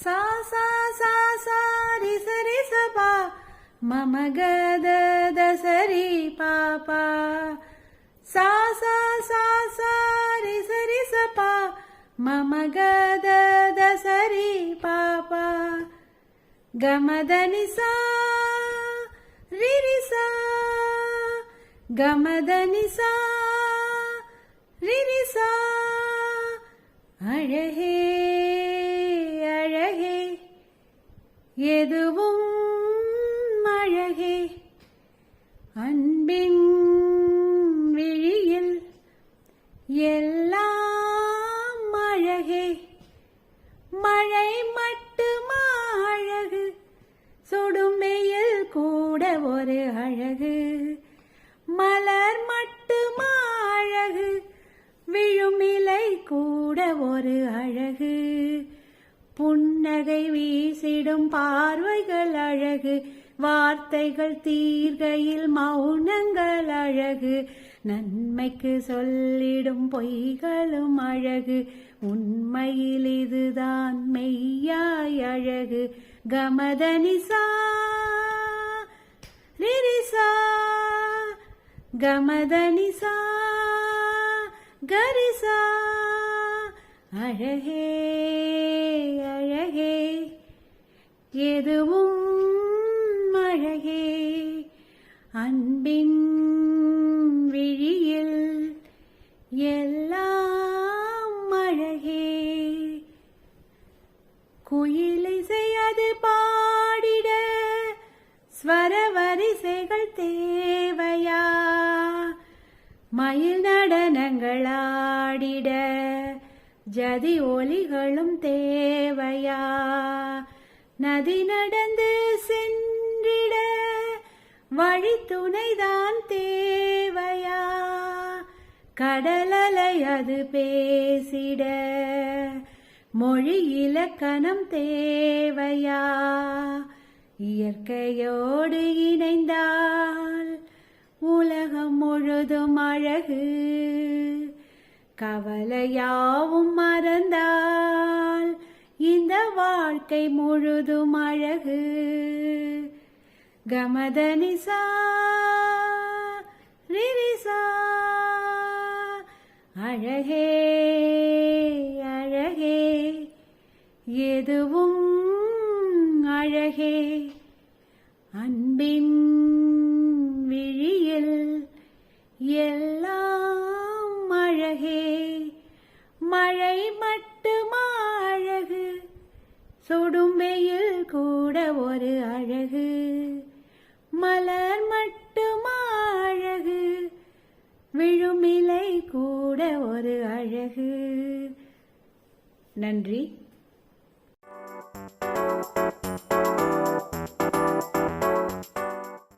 సా సా సా సారి సరి సపా మమ గద దసరి పాపా సా సా సా సారి సరి సపా మమ గద దసరి పాపా గమదని సా రిరి సా గమదని సా రిరి సా అழహే எதுவும் அழகே. அன்பின் விழியில் எல்லாம் அழகே. மழை மட்டுமா அழகு சுடுமையில் கூட ஒரு அழகு. வீசிடும் பார்வைகள் அழகு. வார்த்தைகள் தீர்கையில் மௌனங்கள் அழகு. நன்மைக்கு சொல்லிடும் பொய்களும் அழகு. உண்மையில் இதுதான் மெய்யாய் அழகு. கமதனிசா ரிரிசா கமதனிசா கரிசா அழகே அழகே. எதுவும் மழையே அன்பின் விழியில் எல்லாம் அழகே குயிலை செய்யாது பாடிட ஸ்வர வரிசைகள் தேவையா? மயில் நடனங்களாடிட ஜதி ஒலிகளும் தேவையா? நதி நடந்து சென்றிட வழி துணைதான் தேவையா? கடலலை அது பேசிட மொழி இலக்கணம் தேவையா? இயற்கையோடு இணைந்தால் உலகம் முழுதும் அழகு. கவலையாவும் மர வாழ்க்கை முழுதும் அழகு. கமதனிசா ரிரிசா அழகே அழகே. எதுவும் அழகே. அன்பின் விழியில் எல் சுடும் வெயில் கூட ஒரு அழகு. மலர் மட்டுமா அழகு. விழுமிலை கூட ஒரு அழகு. நன்றி.